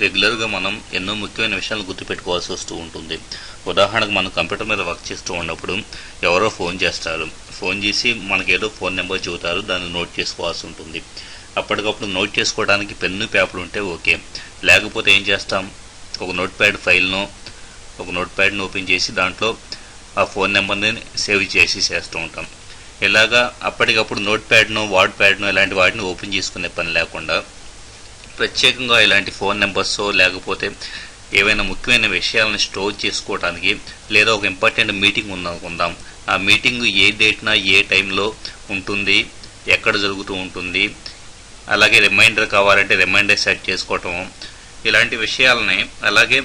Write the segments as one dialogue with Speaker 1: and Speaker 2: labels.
Speaker 1: రెగ్యులర్గా మనం ఎన్నో ముఖ్యమైన విషయాలు గుర్తుపెట్టుకోవాల్సి వస్తూ ఉంటుంది. ఉదాహరణకు మనం కంప్యూటర్ మీద వర్క్ చేస్తూ ఉన్నప్పుడు ఎవరో ఫోన్ చేస్తారు. ఫోన్ చేసి మనకి ఏదో ఫోన్ నెంబర్ చెబుతారు దాన్ని నోట్ చేసుకోవాల్సి ఉంటుంది. అప్పటికప్పుడు నోట్ చేసుకోవడానికి పెన్ను పేపర్ ఉంటే ఓకే. లేకపోతే ఏం చేస్తాం? ఒక నోట్ ప్యాడ్ ఫైల్ను ఒక నోట్ ప్యాడ్ను ఓపెన్ చేసి దాంట్లో ఆ ఫోన్ నెంబర్ని సేవ్ చేసి చేస్తూ ఉంటాం. ఇలాగా అప్పటికప్పుడు నోట్ ప్యాడ్ను వార్డ్ ప్యాడ్ను ఇలాంటి వాటిని ఓపెన్ చేసుకునే పని లేకుండా ప్రత్యేకంగా ఇలాంటి ఫోన్ నెంబర్స్ లేకపోతే ఏవైనా ముఖ్యమైన విషయాలను స్టోర్ చేసుకోవడానికి లేదా ఒక ఇంపార్టెంట్ మీటింగ్ ఉందనుకుందాం. ఆ మీటింగ్ ఏ డేట్న ఏ టైంలో ఉంటుంది ఎక్కడ జరుగుతూ ఉంటుంది అలాగే రిమైండర్ కావాలంటే రిమైండర్ సెట్ చేసుకోవటం ఇలాంటి విషయాలని అలాగే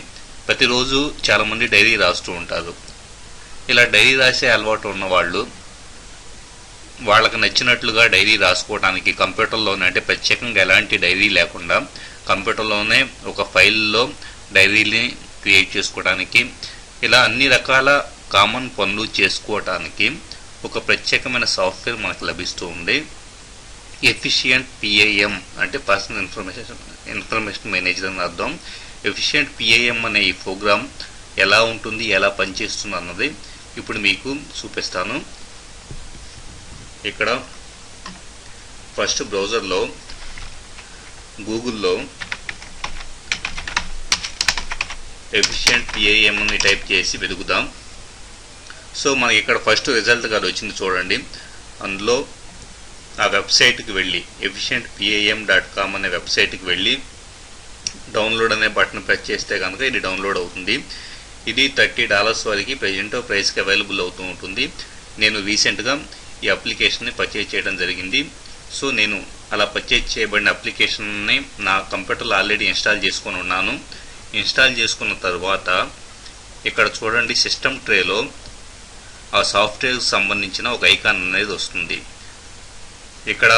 Speaker 1: ప్రతిరోజు చాలామంది డైరీ రాస్తూ ఉంటారు. ఇలా డైరీ రాసే అలవాటు ఉన్న వాళ్ళు వాళ్ళకి నచ్చినట్లుగా డైరీ రాసుకోవడానికి కంప్యూటర్లోనే అంటే ప్రత్యేకంగా ఎలాంటి డైరీ లేకుండా కంప్యూటర్లోనే ఒక ఫైల్లో డైరీని క్రియేట్ చేసుకోవడానికి ఇలా అన్ని రకాల కామన్ పనులు చేసుకోవటానికి ఒక ప్రత్యేకమైన సాఫ్ట్వేర్ మనకు లభిస్తూ ఉంది. ఎఫిషియంట్ పిఐఎం అంటే పర్సనల్ ఇన్ఫర్మేషన్ ఇన్ఫర్మేషన్ మేనేజర్ అని అర్థం. ఎఫిషియంట్ పిఐఎం అనే ఈ ప్రోగ్రామ్ ఎలా ఉంటుంది ఎలా పనిచేస్తుంది అన్నది ఇప్పుడు మీకు చూపిస్తాను. ఇక్కడ ఫస్ట్ బ్రౌజర్లో గూగుల్లో ఎఫిషియంట్ పిఏఎంని టైప్ చేసి వెతుకుదాం. సో మనకి ఇక్కడ ఫస్ట్ రిజల్ట్ కాదు వచ్చింది చూడండి. అందులో ఆ వెబ్సైట్కి వెళ్ళి ఎఫిషియంట్ పిఏఎం డాట్ కామ్ అనే వెబ్సైట్కి వెళ్ళి డౌన్లోడ్ అనే బటన్ ప్రెస్ చేస్తే కనుక ఇది డౌన్లోడ్ అవుతుంది. ఇది థర్టీ డాలర్స్ వరకు ప్రజెంట్ ప్రైస్కి అవైలబుల్ అవుతూ ఉంటుంది. నేను రీసెంట్గా ఈ అప్లికేషన్ని పర్చేజ్ చేయడం జరిగింది. సో నేను అలా పర్చేజ్ చేయబడిన అప్లికేషన్ని నా కంప్యూటర్లో ఆల్రెడీ ఇన్స్టాల్ చేసుకొని ఉన్నాను. ఇన్స్టాల్ చేసుకున్న తర్వాత ఇక్కడ చూడండి సిస్టమ్ ట్రేలో ఆ సాఫ్ట్వేర్కి సంబంధించిన ఒక ఐకాన్ అనేది వస్తుంది. ఇక్కడ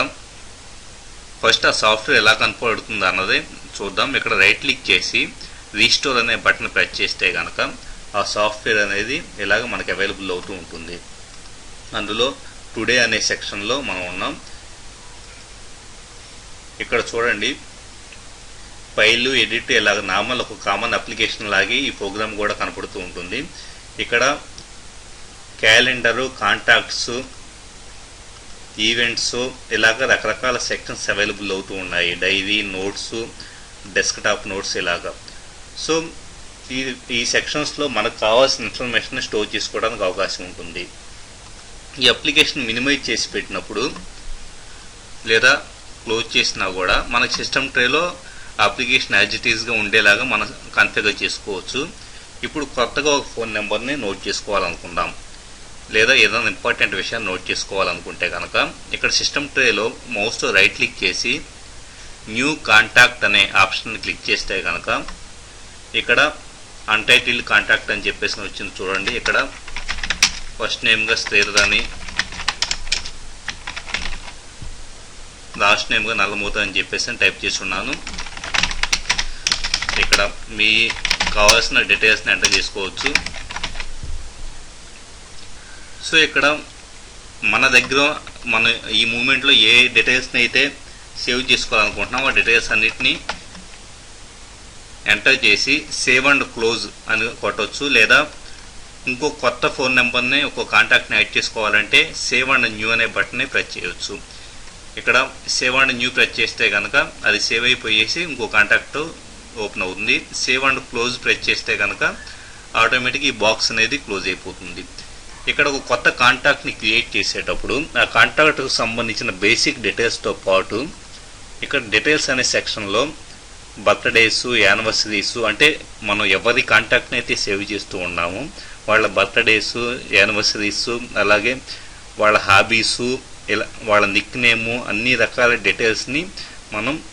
Speaker 1: ఫస్ట్ ఆ సాఫ్ట్వేర్ ఎలా కనపడుతుంది అన్నది చూద్దాం. ఇక్కడ రైట్ క్లిక్ చేసి రీస్టోర్ అనే బటన్ ప్రెస్ చేస్తే కనుక ఆ సాఫ్ట్వేర్ అనేది ఇలాగ మనకి అవైలబుల్ అవుతూ ఉంటుంది. అందులో టుడే అనే సెక్షన్లో మనం ఉన్నాం. ఇక్కడ చూడండి. ఫైల్ ఎడిట్ ఇలాగ నార్మల్ ఒక కామన్ అప్లికేషన్ లాగే ఈ ప్రోగ్రామ్ కూడా కనపడుతూ ఉంటుంది. ఇక్కడ క్యాలెండరు కాంటాక్ట్స్ ఈవెంట్స్ ఇలాగ రకరకాల సెక్షన్స్ అవైలబుల్ అవుతూ ఉన్నాయి. డైరీ నోట్స్ డెస్క్టాప్ నోట్స్ ఇలాగా. సో ఈ ఈ సెక్షన్స్లో మనకు కావాల్సిన ఇన్ఫర్మేషన్ స్టోర్ చేసుకోవడానికి అవకాశం ఉంటుంది. ఈ అప్లికేషన్ మినిమైజ్ చేసి పెట్టినప్పుడు లేదా క్లోజ్ చేసినా కూడా మనకు సిస్టమ్ ట్రేలో అప్లికేషన్ యాజ్ ఇట్ ఉండేలాగా మనం కన్ఫిగర్ చేసుకోవచ్చు. ఇప్పుడు కొత్తగా ఒక ఫోన్ నెంబర్ని నోట్ చేసుకోవాలనుకుందాం. లేదా ఏదైనా ఇంపార్టెంట్ విషయాన్ని నోట్ చేసుకోవాలనుకుంటే కనుక ఇక్కడ సిస్టమ్ ట్రేలో మౌస్తో రైట్ క్లిక్ చేసి న్యూ కాంటాక్ట్ అనే ఆప్షన్ క్లిక్ చేస్తే కనుక ఇక్కడ అన్టైటిల్డ్ కాంటాక్ట్ అని చెప్పేసి వచ్చింది చూడండి. ఇక్కడ ఫస్ట్ నేమ్గా శ్రీధర్ లాస్ట్ నేమ్గా నల్లమూత అని చెప్పేసి టైప్ చేసి ఉన్నాను. ఇక్కడ మీ కావాల్సిన డీటెయిల్స్ని ఎంటర్ చేసుకోవచ్చు. సో ఇక్కడ మన దగ్గర మన ఈ మూమెంట్లో ఏ డీటెయిల్స్ని అయితే సేవ్ చేసుకోవాలనుకుంటున్నాం ఆ డీటెయిల్స్ అన్నిటినీ ఎంటర్ చేసి సేవ్ అండ్ క్లోజ్ అని కొట్టవచ్చు లేదా ఇంకో కొత్త ఫోన్ నెంబర్ని ఒక కాంటాక్ట్ని యాడ్ చేసుకోవాలంటే సేవ్ అండ్ న్యూ అనే బటన్ని ప్రెస్ చేయవచ్చు ఇక్కడ సేవ్ అండ్ న్యూ ప్రెస్ చేస్తే కనుక అది సేవ్ అయిపోయేసి ఇంకో కాంటాక్ట్ ఓపెన్ అవుతుంది. సేవ్ అండ్ క్లోజ్ ప్రెస్ చేస్తే కనుక ఆటోమేటిక్ ఈ బాక్స్ అనేది క్లోజ్ అయిపోతుంది. ఇక్కడ ఒక కొత్త కాంటాక్ట్ని క్రియేట్ చేసేటప్పుడు ఆ కాంటాక్ట్కు సంబంధించిన బేసిక్ డీటెయిల్స్తో పాటు ఇక్కడ డీటెయిల్స్ అనే సెక్షన్లో బర్త్డేస్ యానివర్సరీస్ అంటే మనం ఎవరి కాంటాక్ట్ని అయితే సేవ్ చేస్తూ ఉన్నామో వాళ్ళ బర్త్డేస్ యానివర్సరీస్ అలాగే వాళ్ళ హాబీసు ఇలా వాళ్ళ నిక్ నేము అన్ని రకాల డీటెయిల్స్ని మనం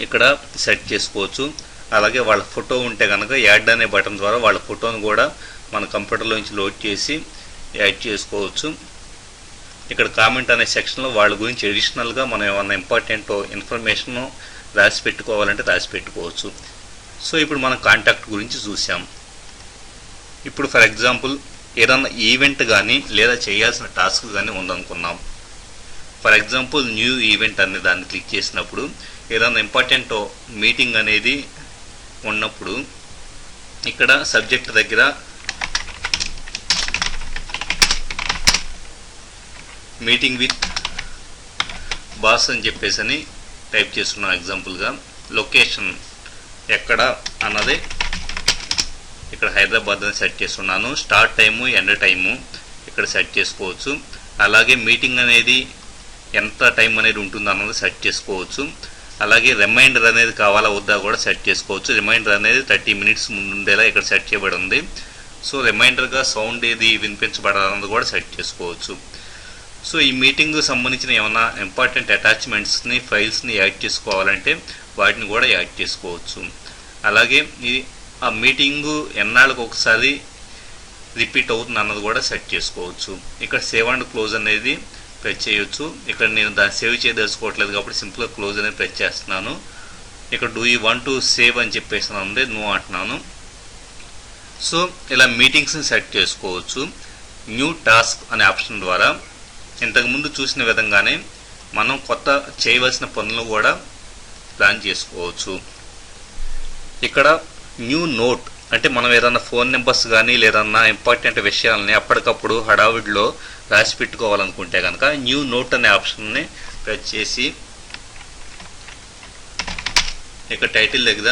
Speaker 1: ఇక్కడ సెట్ చేసుకోవచ్చు. అలాగే వాళ్ళ ఫోటో ఉంటే కనుక యాడ్ అనే బటన్ ద్వారా వాళ్ళ ఫోటోను కూడా మన కంప్యూటర్లోంచి లోడ్ చేసి యాడ్ చేసుకోవచ్చు. ఇక్కడ కామెంట్ అనే సెక్షన్లో వాళ్ళ గురించి అడిషనల్గా మనం ఏమన్నా ఇంపార్టెంట్ ఇన్ఫర్మేషన్ రాసి పెట్టుకోవాలంటే రాసి పెట్టుకోవచ్చు సో ఇప్పుడు మనం కాంటాక్ట్ గురించి చూసాం ఇప్పుడు ఫర్ ఎగ్జాంపుల్ ఏదన్నా ఈవెంట్ కానీ లేదా చేయాల్సిన టాస్క్ కానీ ఉందనుకున్నాం. ఫర్ ఎగ్జాంపుల్ న్యూ ఈవెంట్ అనే దాన్ని క్లిక్ చేసినప్పుడు ఏదైనా ఇంపార్టెంట్ మీటింగ్ అనేది ఉన్నప్పుడు ఇక్కడ సబ్జెక్ట్ దగ్గర మీటింగ్ విత్ బాస్ అని చెప్పేసి అని టైప్ చేస్తున్నాం ఎగ్జాంపుల్గా లొకేషన్ ఎక్కడ అన్నది ఇక్కడ హైదరాబాద్ అని సెట్ చేస్తున్నాను. స్టార్ట్ టైము ఎండ్ టైము ఇక్కడ సెట్ చేసుకోవచ్చు. అలాగే మీటింగ్ అనేది ఎంత టైం అనేది ఉంటుంది అన్నది సెట్ చేసుకోవచ్చు. అలాగే రిమైండర్ అనేది కావాలా వద్దా కూడా సెట్ చేసుకోవచ్చు. రిమైండర్ అనేది థర్టీ మినిట్స్ ముందు ఉండేలా ఇక్కడ సెట్ చేయబడి ఉంది. సో రిమైండర్గా సౌండ్ ఏది వినిపించబడాలన్నది కూడా సెట్ చేసుకోవచ్చు. సో ఈ మీటింగ్ సంబంధించిన ఏమైనా ఇంపార్టెంట్ అటాచ్మెంట్స్ని ఫైల్స్ని యాడ్ చేసుకోవాలంటే వాటిని కూడా యాడ్ చేసుకోవచ్చు. అలాగే ఈ ఆ మీటింగు ఎన్నాళ్ళకు ఒకసారి రిపీట్ అవుతుంది అన్నది కూడా సెట్ చేసుకోవచ్చు. ఇక్కడ సేవ్ అండ్ క్లోజ్ అనేది ప్రెస్ చేయొచ్చు. ఇక్కడ నేను దాన్ని సేవ్ చేయదలుచుకోవట్లేదు కాబట్టి సింపుల్గా క్లోజ్ అనేది ప్రెస్ చేస్తున్నాను. ఇక్కడ do you want to save అని చెప్పేసి ఉంది. నువ్వు అంటున్నాను. సో ఇలా మీటింగ్స్ని సెట్ చేసుకోవచ్చు. న్యూ టాస్క్ అనే ఆప్షన్ ద్వారా ఇంతకుముందు చూసిన విధంగానే మనం కొత్త చేయవలసిన పనులు కూడా ప్లాన్ చేసుకోవచ్చు. ఇక్కడ న్యూ నోట్ అంటే మనం ఏదన్నా ఫోన్ నెంబర్స్ కానీ లేదన్నా ఇంపార్టెంట్ విషయాలని అప్పటికప్పుడు హడావిడిలో రాసి పెట్టుకోవాలనుకుంటే కనుక న్యూ నోట్ అనే ఆప్షన్ని ప్రెస్ చేసి ఇక్కడ టైటిల్ దగ్గర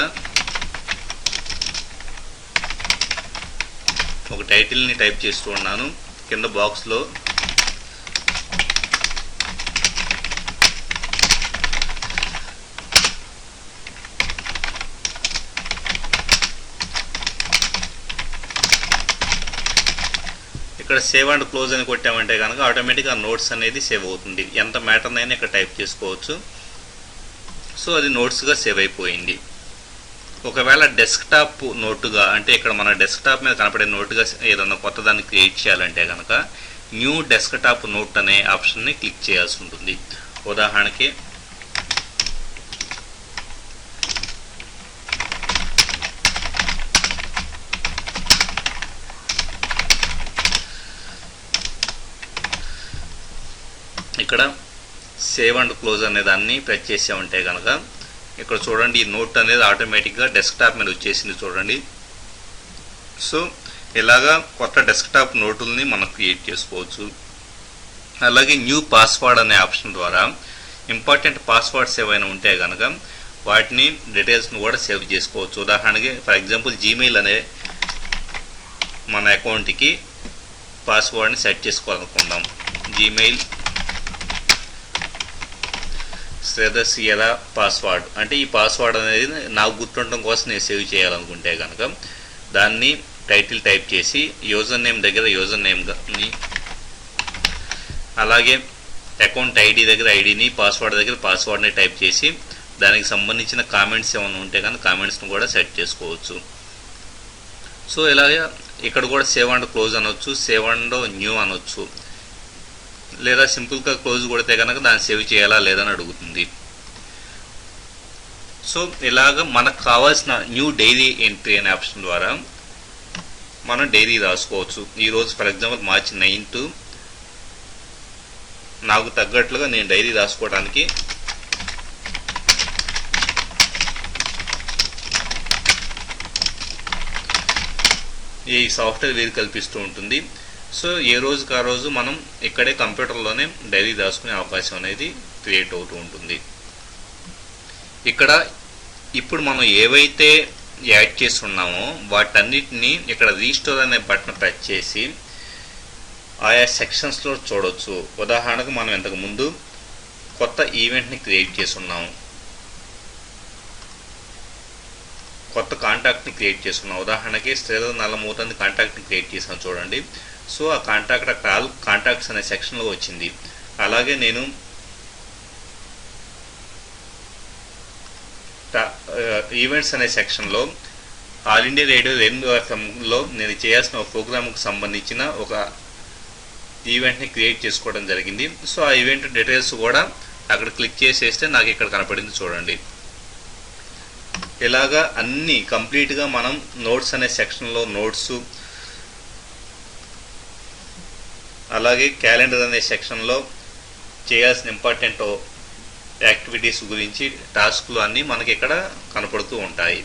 Speaker 1: ఒక టైటిల్ని టైప్ చేస్తూ ఉన్నాను. కింద బాక్స్లో ఇక్కడ సేవ్ అండ్ క్లోజ్ అని కొట్టామంటే కనుక ఆటోమేటిక్గా నోట్స్ అనేది సేవ్ అవుతుంది. ఎంత మ్యాటర్నైనా ఇక్కడ టైప్ చేసుకోవచ్చు. సో అది నోట్స్గా సేవ్ అయిపోయింది. ఒకవేళ డెస్క్టాప్ నోటుగా అంటే ఇక్కడ మన డెస్క్టాప్ మీద కనపడే నోటుగా ఏదన్నా కొత్త దాన్ని క్రియేట్ చేయాలంటే కనుక న్యూ డెస్క్టాప్ నోట్ అనే ఆప్షన్ని క్లిక్ చేయాల్సి ఉంటుంది. ఉదాహరణకి ఇక్కడ సేవ్ అండ్ క్లోజ్ అనే దాన్ని ప్రెస్ చేసామంటే కనుక ఇక్కడ చూడండి ఈ నోట్ అనేది ఆటోమేటిక్గా డెస్క్టాప్ మీద వచ్చేసింది చూడండి. సో ఇలాగా కొత్త డెస్క్టాప్ నోటుల్ని మనం క్రియేట్ చేసుకోవచ్చు. అలాగే న్యూ పాస్వర్డ్ అనే ఆప్షన్ ద్వారా ఇంపార్టెంట్ పాస్వర్డ్స్ ఏవైనా ఉంటే కనుక వాటిని డీటెయిల్స్ని కూడా సేవ్ చేసుకోవచ్చు. ఉదాహరణకి ఫర్ ఎగ్జాంపుల్ జీమెయిల్ అనే మన అకౌంట్కి పాస్వర్డ్ని సెట్ చేసుకోవాలనుకుందాం. జీమెయిల్ శ్రీధర్ ఎలా పాస్వర్డ్ అంటే ఈ పాస్వర్డ్ అనేది నాకు గుర్తుండటం కోసం నేను సేవ్ చేయాలనుకుంటే కనుక దాన్ని టైటిల్ టైప్ చేసి యూజర్ నేమ్ దగ్గర యూజర్ నేమ్ని అలాగే అకౌంట్ ఐడి దగ్గర ఐడిని పాస్వర్డ్ దగ్గర పాస్వర్డ్ని టైప్ చేసి దానికి సంబంధించిన కామెంట్స్ ఏమైనా ఉంటే కానీ కామెంట్స్ని కూడా సెట్ చేసుకోవచ్చు. సో ఇలాగే ఇక్కడ కూడా సేవ్ అండ్ క్లోజ్ అనొచ్చు సేవ్ అండ్ న్యూ అనొచ్చు. లేదా సింపుల్గా క్లోజ్ కొడితే కనుక దాన్ని సేవ్ చేయాలా లేదని అడుగుతుంది. సో ఇలాగ మనకు కావాల్సిన న్యూ డైరీ ఎంట్రీ అనే ఆప్షన్ ద్వారా మనం డైరీ రాసుకోవచ్చు. ఈరోజు ఫర్ ఎగ్జాంపుల్ మార్చి నైన్త్ నాకు తగ్గట్లుగా నేను డైరీ రాసుకోవడానికి ఈ సాఫ్ట్వేర్ వీరు కల్పిస్తూ ఉంటుంది. సో ఏ రోజుకి ఆ రోజు మనం ఇక్కడే కంప్యూటర్లోనే డైరీ దాచుకునే అవకాశం అనేది క్రియేట్ అవుతూ ఉంటుంది. ఇక్కడ ఇప్పుడు మనం ఏవైతే యాడ్ చేస్తున్నామో వాటన్నిటిని ఇక్కడ రీస్టోర్ అనే బటన్ టచ్ చేసి ఆయా సెక్షన్స్లో చూడవచ్చు ఉదాహరణకు మనం ఇంతకు ముందు కొత్త ఈవెంట్ని క్రియేట్ చేస్తున్నాము కొత్త కాంటాక్ట్ని క్రియేట్ చేసుకున్నాం. ఉదాహరణకి శ్రీధర్ నల్లమూతని కాంటాక్ట్ని క్రియేట్ చేసాం చూడండి. సో ఆ కాంటాక్ట్ కాల్ కాంటాక్ట్స్ అనే సెక్షన్లో వచ్చింది. అలాగే నేను ఈవెంట్స్ అనే సెక్షన్లో ఆల్ ఇండియా రేడియో రెండు ఎఫ్ఎంలో నేను చేయాల్సిన ఒక ప్రోగ్రామ్కి సంబంధించిన ఒక ఈవెంట్ని క్రియేట్ చేసుకోవడం జరిగింది. సో ఆ ఈవెంట్ డీటెయిల్స్ కూడా అక్కడ క్లిక్ చేసేస్తే నాకు ఇక్కడ కనపడింది చూడండి. ఇలాగా అన్ని కంప్లీట్గా మనం నోట్స్ అనే సెక్షన్లో నోట్స్ అలాగే క్యాలెండర్ అనే సెక్షన్లో చేయాల్సిన ఇంపార్టెంట్ యాక్టివిటీస్ గురించి టాస్క్లు అన్నీ మనకి ఇక్కడ కనపడుతూ ఉంటాయి.